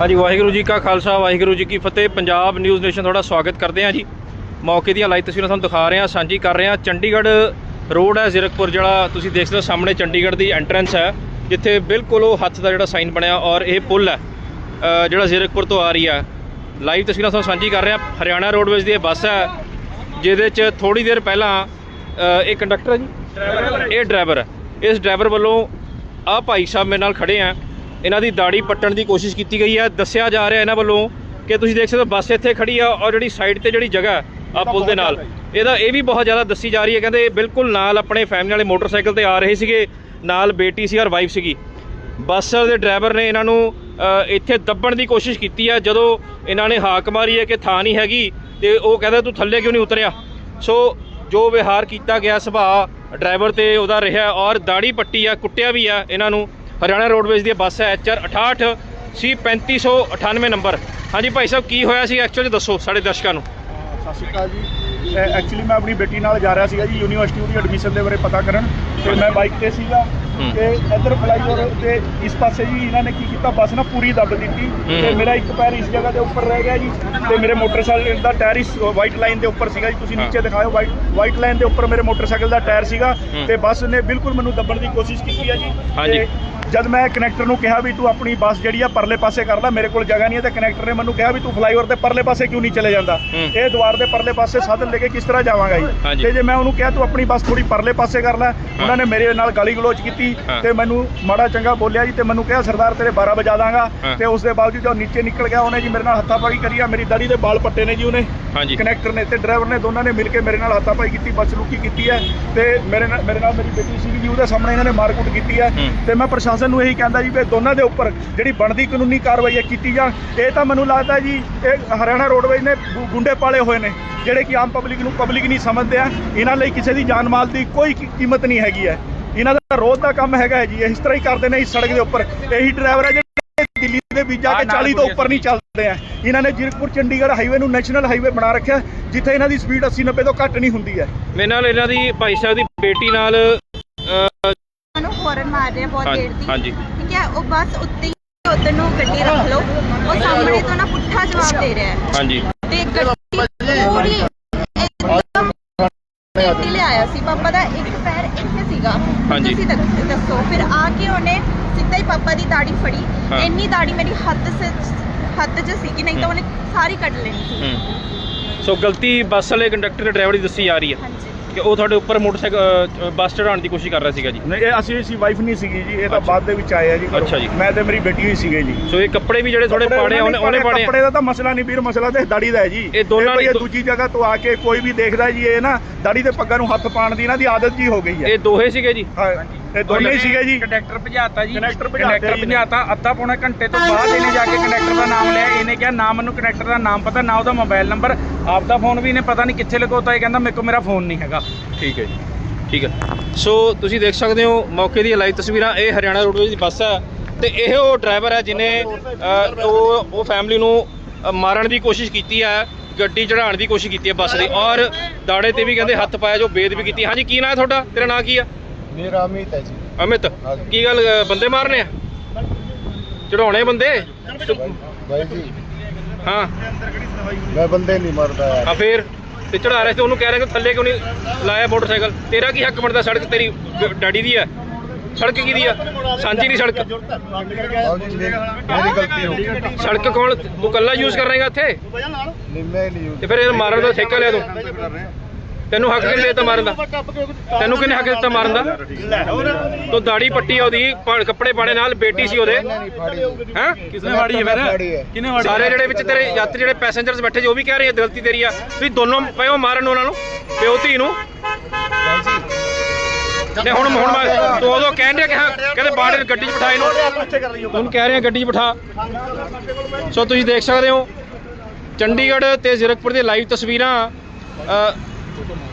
ਹਾਂਜੀ ਵਾਹਿਗੁਰੂ ਜੀ ਕਾ ਖਾਲਸਾ ਵਾਹਿਗੁਰੂ ਜੀ ਕੀ ਫਤਿਹ। Punjab news nation ਤੁਹਾਡਾ ਸਵਾਗਤ ਕਰਦੇ ਹਾਂ ਜੀ। ਮੌਕੇ ਦੀਆਂ ਲਾਈਵ ਤਸਵੀਰਾਂ ਤੁਹਾਨੂੰ ਦਿਖਾ ਰਹੇ ਹਾਂ ਸਾਂਝੀ ਕਰ ਰਹੇ ਹਾਂ। ਚੰਡੀਗੜ੍ਹ ਰੋਡ ਹੈ ਜ਼ੀਰਕਪੁਰ ਜਿਹੜਾ ਤੁਸੀਂ ਦੇਖ ਸਕਦੇ ਹੋ ਸਾਹਮਣੇ ਚੰਡੀਗੜ੍ਹ ਦੀ ਐਂਟਰੈਂਸ ਹੈ ਜਿੱਥੇ ਬਿਲਕੁਲ ਉਹ ਹੱਥ ਦਾ ਜਿਹੜਾ ਸਾਈਨ ਬਣਿਆ ਔਰ ਇਹ ਪੁਲ ਹੈ ਜਿਹੜਾ ਜ਼ੀਰਕਪੁਰ ਤੋਂ ਆ ਰਹੀ ਹੈ। ਲਾਈਵ ਤਸਵੀਰਾਂ ਤੁਹਾਨੂੰ ਸਾਂਝੀ ਕਰ ਰਹੇ ਹਾਂ। ਹਰਿਆਣਾ ਰੋਡਵੇਜ਼ ਦੀ ਇਹ ਬੱਸ ਹੈ ਜਿਹਦੇ 'ਚ ਥੋੜੀ ਦੇਰ ਪਹਿਲਾਂ ਇਹ ਕੰਡਕਟਰ ਹੈ ਜੀ? ਇਹ ਡਰਾਈਵਰ ਹੈ। ਇਸ ਡਰਾਈਵਰ ਵੱਲੋਂ ਆ ਭਾਈ ਸਾਹਿਬ ਮੇਰੇ ਨਾਲ ਖੜੇ ਆ ਇਹਨਾਂ ਦੀ ਦਾੜੀ ਪੱਟਣ ਦੀ ਕੋਸ਼ਿਸ਼ ਕੀਤੀ ਗਈ ਹੈ। ਦੱਸਿਆ ਜਾ ਰਿਹਾ ਇਹਨਾਂ ਵੱਲੋਂ ਕਿ ਤੁਸੀਂ ਦੇਖ ਸਕਦੇ ਹੋ, ਬੱਸ ਇੱਥੇ ਖੜੀ ਆ ਔਰ ਜਿਹੜੀ ਸਾਈਡ ਤੇ ਜਿਹੜੀ ਜਗ੍ਹਾ ਆ ਪੁਲ ਦੇ ਨਾਲ। ਇਹਦਾ ਇਹ ਵੀ ਬਹੁਤ ਜ਼ਿਆਦਾ ਦੱਸੀ ਜਾ ਰਹੀ ਹੈ। ਕਹਿੰਦੇ ਇਹ ਬਿਲਕੁਲ ਨਾਲ ਆਪਣੇ ਫੈਮਿਲੀ ਵਾਲੇ ਮੋਟਰਸਾਈਕਲ ਤੇ ਆ ਰਹੇ ਸੀਗੇ, ਨਾਲ ਬੇਟੀ ਸੀ ਔਰ ਵਾਈਫ ਸੀਗੀ। ਬੱਸ ਦੇ ਡਰਾਈਵਰ ਨੇ ਇਹਨਾਂ ਨੂੰ ਇੱਥੇ ਦੱਬਣ ਦੀ ਕੋਸ਼ਿਸ਼ ਕੀਤੀ ਹੈ ਜਦੋਂ ਇਹਨਾਂ ਨੇ ਹਾਕ ਮਾਰੀ ਹੈ ਕਿ ਥਾਂ ਨਹੀਂ ਹੈਗੀ ਤੇ ਉਹ ਕਹਿੰਦਾ, ਤੂੰ ਥੱਲੇ ਕਿਉਂ ਨਹੀਂ ਉਤਰਿਆ? ਸੋ ਜੋ ਵਿਹਾਰ ਕੀਤਾ ਗਿਆ ਸੁਭਾਅ ਡਰਾਈਵਰ ਤੇ ਉਹਦਾ ਰਿਹਾ ਔਰ ਦਾੜੀ ਪੱਟੀ ਆ, ਕੁੱਟਿਆ ਵੀ ਆ ਇਹਨਾਂ ਨੂੰ। ਹਰਿਆਣਾ ਰੋਡਵੇਜ਼ ਦੀ ਬੱਸ ਹੈ ਐਚਆਰ 68 ਸੀ 3598 ਨੰਬਰ ਹਾਂਜੀ ਭਾਈ ਸਾਹਿਬ ਕੀ ਹੋਇਆ ਸੀ ਐਕਚੁਅਲੀ ਦੱਸੋ ਸਾਡੇ ਦਰਸ਼ਕਾਂ ਨੂੰ ਸਤਿ ਸ਼੍ਰੀ ਅਕਾਲ ਜੀ ਐਕਚੁਅਲੀ ਮੈਂ ਆਪਣੀ ਬੇਟੀ ਨਾਲ ਜਾ ਰਿਹਾ ਸੀਗਾ ਜੀ ਯੂਨੀਵਰਸਿਟੀ ਦੀ ਐਡਮਿਸ਼ਨ ਦੇ ਬਾਰੇ ਪਤਾ ਕਰਨ ਤੇ ਮੈਂ ਬਾਈਕ ਤੇ ਸੀਗਾ। ਤੇ ਇੱਧਰ ਫਲਾਈਓਵਰ ਤੇ ਇਸ ਪਾਸੇ ਜੀ ਇਹਨਾਂ ਨੇ ਕੀ ਕੀਤਾ ਬੱਸ ਨਾ ਪੂਰੀ ਦੱਬ ਦਿੱਤੀ ਤੇ। ਮੇਰਾ ਇੱਕ ਪੈਰ ਇਸ ਜਗ੍ਹਾ ਦੇ ਉੱਪਰ ਰਹਿ ਗਿਆ ਜੀ ਤੇ ਮੇਰੇ ਮੋਟਰਸਾਈਕਲ ਦਾ ਟਾਇਰ ਇਸ ਵਾਈਟ ਲਾਈਨ ਦੇ ਉੱਪਰ ਸੀਗਾ ਜੀ ਤੁਸੀਂ। ਨੀਚੇ ਦਿਖਾਓ ਵਾਈਟ ਵਾਈਟ ਲਾਈਨ ਦੇ ਉੱਪਰ ਮੇਰੇ ਮੋਟਰਸਾਈਕਲ ਦਾ ਟਾਇਰ ਸੀਗਾ। ਤੇ ਬੱਸ ਨੇ ਬਿਲਕੁਲ ਮੈਨੂੰ ਦੱਬਣ ਦੀ ਕੋਸ਼ਿਸ਼ ਕੀਤੀ ਹੈ ਜੀ ਹਾਂਜੀ। ਤੇ ਜਦ ਮੈਂ ਕਨੈਕਟਰ ਨੂੰ ਕਿਹਾ ਵੀ ਤੂੰ ਆਪਣੀ ਬੱਸ ਜਿਹੜੀ ਆ ਪਰਲੇ ਪਾਸੇ ਕਰ ਲੈ ਮੇਰੇ ਕੋਲ ਜਗ੍ਹਾ ਨਹੀਂ ਹੈ ਤੇ ਕਨੈਕਟਰ ਨੇ ਮੈਨੂੰ ਕਿਹਾ ਵੀ ਤੂੰ ਫਲਾਈਓਵਰ ਦੇ ਪਰਲੇ ਪਾਸੇ ਕਿਉਂ ਨਹੀਂ ਚਲੇ ਜਾਂਦਾ। ਇਹ ਦੁਆਰ ਦੇ ਪਰਲੇ ਪਾਸੇ ਸਾਧਨ ਲੈ ਕੇ ਕਿਸ ਤਰ੍ਹਾਂ ਜਾਵਾਂਗਾ। ਜੀ ਤੇ ਜੇ ਮੈਂ ਉਹਨੂੰ ਕਿਹਾ ਤੂੰ ਆਪਣੀ ਬੱਸ ਥੋੜੀ ਪਰਲੇ ਪਾਸੇ ਕਰ ਲੈ ਉਹਨਾਂ ਨੇ ਮੇਰੇ ਨਾਲ ਗਾਲੀ ਗਲੋਚ ਕੀਤੀ। ਤੇ ਮੈਨੂੰ ਮਾੜਾ ਚੰਗਾ ਬੋਲਿਆ ਜੀ ਤੇ ਮੈਨੂੰ ਕਿਹਾ ਸਰਦਾਰ ਤੇਰੇ 12 ਵਜਾ ਦਾਂਗਾ। ਤੇ ਉਸ ਦੇ ਬਾਵਜੂਦ ਜਦੋਂ ਨੀਚੇ ਨਿਕਲ ਗਿਆ ਉਹਨੇ ਜੀ ਮੇਰੇ ਨਾਲ ਹੱਥਾਪਾਈ ਕਰੀ ਆ ਮੇਰੀ ਦਾੜੀ ਦੇ ਵਾਲ ਪੱਟੇ ਨੇ ਜੀ ਉਹਨੇ ਕਨੈਕਟਰ ਨੇ ਤੇ ਡਰਾਈਵਰ ਨੇ ਦੋਨਾਂ ਨੇ ਮਿਲ ਕੇ ਮੇਰੇ ਨਾਲ ਹੱਥਾਪਾਈ ਕੀਤੀ ਬਦਸਲੂਕੀ ਕੀਤੀ ਹੈ ਤੇ ਮੇਰੇ ਨਾਲ ਮੇਰੇ ਨਾਲ ਮੇਰੀ ਬੇਟੀ ਸੀ ਜੀ ਉਹਦੇ ਸਾਹਮਣੇ ਇਹਨਾਂ ਨੇ ਮਾਰਕੁੱਟ ਕੀਤੀ ਹੂੰ। ਤੇ ਮੈਂ ਪ੍ਰਸ਼ਾਸਨ ਨੂੰ ਇਹੀ ਕਹਿੰਦਾ ਜੀ ਵੀ ਦੋਨਾਂ ਦੇ ਉੱਪਰ ਜਿਹੜੀ ਬਣਦੀ ਕਾਨੂੰਨੀ ਕਾਰਵਾਈ ਹੈ ਕੀਤੀ ਜਾਣ ਇਹ ਤਾਂ ਮੈਨੂੰ ਲੱਗਦਾ ਜੀ ਇਹ ਹਰਿਆਣਾ ਰੋਡਵੇਜ਼ ਨੇ ਗੁੰਡੇ ਪਾਲੇ ਹੋਏ ਨੇ ਜਿਹੜੇ ਕਿ ਆਮ ਪਬਲਿਕ ਨੂੰ ਪਬਲਿਕ ਨਹੀਂ ਸਮਝਦੇ ਆ। ਇਹਨਾਂ ਲਈ ਕਿਸੇ ਦੀ ਜਾਨ ਮਾਲ ਦੀ ਕੋਈ ਕੀਮਤ ਨਹੀਂ ਹੈਗੀ ਹੈ। ਇਹਨਾਂ ਦਾ ਰੋਜ਼ ਦਾ ਕੰਮ ਹੈਗਾ ਜੀ ਇਸ ਤਰ੍ਹਾਂ ਹੀ ਕਰਦੇ ਨੇ ਇਸ ਸੜਕ ਦੇ ਉੱਪਰ। ਇਹੀ ਡਰਾਈਵਰ ਹੈ ਜਿਹੜੇ ਦਿੱਲੀ ਦੇ ਵਿੱਚ ਜਾ ਕੇ 40 ਤੋਂ ਉੱਪਰ ਨਹੀਂ ਚੱਲਦੇ ਆ। ਇਹਨਾਂ ਨੇ ਜੀਰਕਪੁਰ ਚੰਡੀਗੜ੍ਹ ਹਾਈਵੇ ਨੂੰ ਨੈਸ਼ਨਲ ਹਾਈਵੇ ਬਣਾ ਰੱਖਿਆ ਜਿੱਥੇ ਇਹਨਾਂ ਦੀ ਸਪੀਡ 80 90 ਤੋਂ ਘੱਟ ਨਹੀਂ ਹੁੰਦੀ ਹੈ। ਮੇਰੇ ਨਾਲ ਇਹਨਾਂ ਦੀ ਭਾਈ ਸਾਹਿਬ ਦੀ ਬੇਟੀ ਨਾਲ ਫੌਰਨ ਮਾਰ ਰਿਹਾ ਬਹੁਤ ਦੇਰ ਦੀ। ਹਾਂਜੀ। ਠੀਕ ਹੈ ਉਹ ਬਸ ਉੱਤੇ ਹੀ ਉਧਰ ਨੂੰ ਗੱਡੀ ਰੱਖ ਲਓ। ਉਹ ਸਾਹਮਣੇ ਤੋਂ ਨਾ ਪੁੱਠਾ ਜਵਾਬ ਦੇ ਰਿਹਾ ਹੈ। ਹਾਂਜੀ। ਤੇ ਗੱਡੀ ਪੂਰੀ ਇੱਕਦਮ ਇੱਥੇ ਲੈ ਆਇਆ ਸੀ। ਪਾਪਾ ਦਾ ਇੱਕ ਪੈਰ ਇੱਥੇ ਸੀਗਾ। ਹਾਂਜੀ। ਤੁਸੀਂ ਦੱਸ- ਦੱਸੋ। ਫਿਰ ਆ ਕੇ ਉਹਨੇ ਸਿੱਧਾ ਹੀ ਪਾਪਾ ਦੀ ਦਾੜੀ ਫੜੀ। ਹਾਂ। ਇੰਨੀ ਦਾੜੀ ਮੇਰੀ ਹੱਥ ਸੇ ਹੱਥ 'ਚ ਸੀ ਕਿ ਨਹੀਂ ਤਾਂ ਉਹਨੇ ਸਾਰੀ ਕੱਢ ਲੈਣੀ ਸੀ। ਹੂੰ। ਸੋ ਗਲਤੀ ਬੱਸ ਵਾਲੇ ਕੰਡਕਟਰ ਤੇ ਡਰਾਈਵਰ ਦੀ ਦੱਸੀ ਜਾ ਰਹੀ ਹੈ। ਹਾਂਜੀ। ਕਿ ਉਹ ਤੁਹਾਡੇ ਉੱਪਰ ਮੋਟਰਸਾਈਕਲ ਬੱਸ ਚੜਾਉਣ ਦੀ ਕੋਸ਼ਿਸ਼ ਕਰ ਰਿਹਾ ਸੀਗਾ ਜੀ ਨਹੀਂ ਇਹ ਅਸੀਂ ਅਸੀਂ ਵਾਈਫ ਨਹੀਂ ਸੀਗੀ ਜੀ ਇਹ ਤਾਂ। ਬਾਅਦ ਦੇ ਵਿੱਚ ਆਏ ਆ ਜੀ ਘਰੋਂ। ਅੱਛਾ ਜੀ। ਮੈਂ ਤੇ ਮੇਰੀ ਬੇਟੀ ਹੀ ਸੀਗੇ ਜੀ ਸੋ ਇਹ ਕੱਪੜੇ ਵੀ ਜਿਹੜੇ ਥੋੜੇ ਕੱਪੜੇ ਪਾੜੇ ਆ, ਉਹਨੇ ਉਹਨੇ ਪਾੜੇ। ਕੱਪੜੇ ਦਾ ਤਾਂ ਮਸਲਾ ਨਹੀਂ ਵੀਰ ਮਸਲਾ ਤੇ ਦਾੜੀ ਦਾ ਹੈ ਜੀ ਇਹ ਦੋਨਾਂ ਭਈ ਨੇ- ਦੂਜੀ ਜਗ੍ਹਾ ਤੋਂ ਆ ਕੇ ਕੋਈ ਵੀ ਦੇਖਦਾ ਜੀ ਇਹ ਨਾ ਦਾੜੀ ਦੇ ਪੱਗਾਂ ਨੂੰ ਹੱਥ ਪਾਉਣ ਦੀ ਇਹਨਾਂ ਦੀ ਆਦਤ ਜੀ ਹੋ ਗਈ ਹੈ ਇਹ ਦੋਹੇ ਸੀਗੇ ਜੀ ਹਾਂ ਇਹ ਦੋਨੇ ਹੀ ਸੀਗੇ ਜੀ। ਕੰਡਕਟਰ ਭਜਾਤਾ ਜੀ। ਕੰਡਕਟਰ ਭਜਾਤਾ ਜੀ। ਨੇ। ਭਜਾਤਾ ਅੱਧਾ ਪੌਣਾ ਘੰਟੇ ਤੋਂ ਬਾਅਦ ਇਹਨੇ ਜਾ ਕੇ ਕੰਡਕਟਰ ਦਾ ਨਾਮ ਲਿਆ। ਇਹਨੇ ਕਿਹਾ ਨਾ ਮੈਨੂੰ ਕੰਡਕਟਰ ਦਾ ਨਾਮ ਪਤਾ ਨਾ ਉਹਦਾ ਮੋਬਾਈਲ ਨੰਬਰ। ਆਪਦਾ ਫੋਨ ਵੀ ਇਹਨੇ ਪਤਾ ਨਹੀਂ ਕਿੱਥੇ ਲਗਾਉਤਾ ਇਹ ਕਹਿੰਦਾ ਮੇਰੇ ਕੋਲ ਮੇਰਾ ਫੋਨ ਨਹੀਂ ਹੈਗਾ। ਠੀਕ ਹੈ ਜੀ। ਠੀਕ ਹੈ। ਸੋ ਤੁਸੀਂ ਦੇਖ ਸਕਦੇ ਹੋ ਮੌਕੇ ਦੀ ਲਾਈਵ ਤਸਵੀਰਾਂ। ਇਹ ਹਰਿਆਣਾ ਰੋਡਵੇਜ਼ ਦੀ ਬੱਸ ਹੈ ਤੇ ਇਹ ਉਹ ਡਰਾਈਵਰ ਹੈ ਜਿਨੇ ਉਹ ਉਹ ਫੈਮਿਲੀ ਨੂੰ ਮਾਰਨ ਦੀ ਕੋਸ਼ਿਸ਼ ਕੀਤੀ ਹੈ ਗੱਡੀ ਚੜਾਉਣ ਦੀ ਕੋਸ਼ਿਸ਼ ਕੀਤੀ ਹੈ ਬੱਸ ਦੀ। ਔਰ ਦਾੜੇ ਤੇ ਵੀ ਕਹਿੰਦੇ ਹੱਥ ਪਾਇਆ ਜੋ ਬੇਦ ਵੀ ਕੀਤੀ। ਹਾਂਜੀ ਕੀ ਨਾਂ ਹੈ ਤੁਹਾਡਾ? ਤੇਰਾ ਨਾਂ ਕੀ ਆ ਮੇਰਾ ਅਮਿਤ ਹੈ ਜੀ। ਅਮਿਤ ਕੀ ਗੱਲ ਅ, ਬੰਦੇ ਮਾਰਨੇ ਆ? ਚੜਾਉਣੇ ਬੰਦੇ? ਭਾਈ ਜੀ। ਹਾਂ। ਮੈਂ ਬੰਦੇ ਨਹੀਂ ਮਰਦਾ ਯਾਰ। ਆ ਫੇਰ ਤੇ ਚੜਾ ਰਿਹਾ ਸੀ ਉਹਨੂੰ ਕਹਿ ਰਿਹਾ ਕਿ ਥੱਲੇ ਕਿਉਂ ਨਹੀਂ ਲਾਇਆ ਮੋਟਰਸਾਈਕਲ? ਤੇਰਾ ਕੀ ਹੱਕ ਬਣਦਾ ਸੜਕ ਤੇਰੀ ਗ- ਡੈਡੀ ਦੀ ਆ? ਸੜਕ ਕਿਹਦੀ ਆ? ਸਾਂਝੀ ਨਹੀਂ ਸੜਕ। ਆਓ ਜੀ ਮੇਰੀ ਮੇਰੀ ਗਲਤੀ ਹੋ ਗਈ। ਸੜਕ ਕੌਣ ਤੂੰ ਕੱਲਾ ਯੂਜ਼ ਇੱਥੇ? ਨਹੀਂ ਮੈਂ ਨਹੀਂ ਤੇ ਫਿਰ ਇਹ ਮਾਰਨ ਦਾ ਠੇਕਾ ਲਿਆ ਤੂੰ। ਤੈਨੂੰ ਹੱਕ ਕਿਹਨੇ ਦਿੱਤਾ ਮਾਰਨ ਦਾ? ਤੈਨੂੰ ਕਿਹਨੇ ਹੱਕ ਦਿੱਤਾ ਮਾਰਨ ਦਾ? ਤੂੰ ਦਾੜੀ ਪੱਟੀ ਆ ਉਹਦੀ ਪਾ- ਕੱਪੜੇ ਪਾਣੇ ਨਾਲ ਬੇਟੀ ਸੀ ਉਹਦੇ। ਹੈਂ? ਕਿਸਨੇ ਫਾੜੀ ਹੈ ਫਾੜੀ ਹੈ। ਕਿਹਨੇ ਫਾੜੀ ਸਾਰੇ ਜਿਹੜੇ ਵਿੱਚ ਤੇਰੇ ਯਾਤਰੀ ਜਿਹੜੇ ਪੈਸੇਂਜਰਸ ਬੈਠੇ ਸੀ ਉਹ ਵੀ ਕਹਿ ਰਹੇ ਆ ਗਲਤੀ ਤੇਰੀ ਆ ਤੁਸੀਂ ਦੋਨੋਂ ਪਿਓ ਮਾਰਨ ਉਹਨਾਂ ਨੂੰ ਪਿਓ ਧੀ ਨੂੰ। ਤੇ ਹੁਣ ਹੁਣ ਮੈਂ ਤੂੰ ਉਦੋਂ ਕਹਿਣ ਡਿਆ ਕਿ ਹਾਂ ਕਹਿੰਦੇ ਬਾੜੇ ਗੱਡੀ 'ਚ ਬਿਠਾ ਇਹਨੂੰ। ਹੁਣ ਕਹਿ ਰਹੇ ਆ ਗੱਡੀ 'ਚ ਬਿਠਾ। ਸੋ ਤੁਸੀਂ ਦੇਖ ਸਕਦੇ ਹੋ ਚੰਡੀਗੜ੍ਹ ਤੇ ਜ਼ੀਰਕਪੁਰ ਦੀ ਲਾਈਵ ਤਸਵੀਰਾਂ ਅ, Gracias.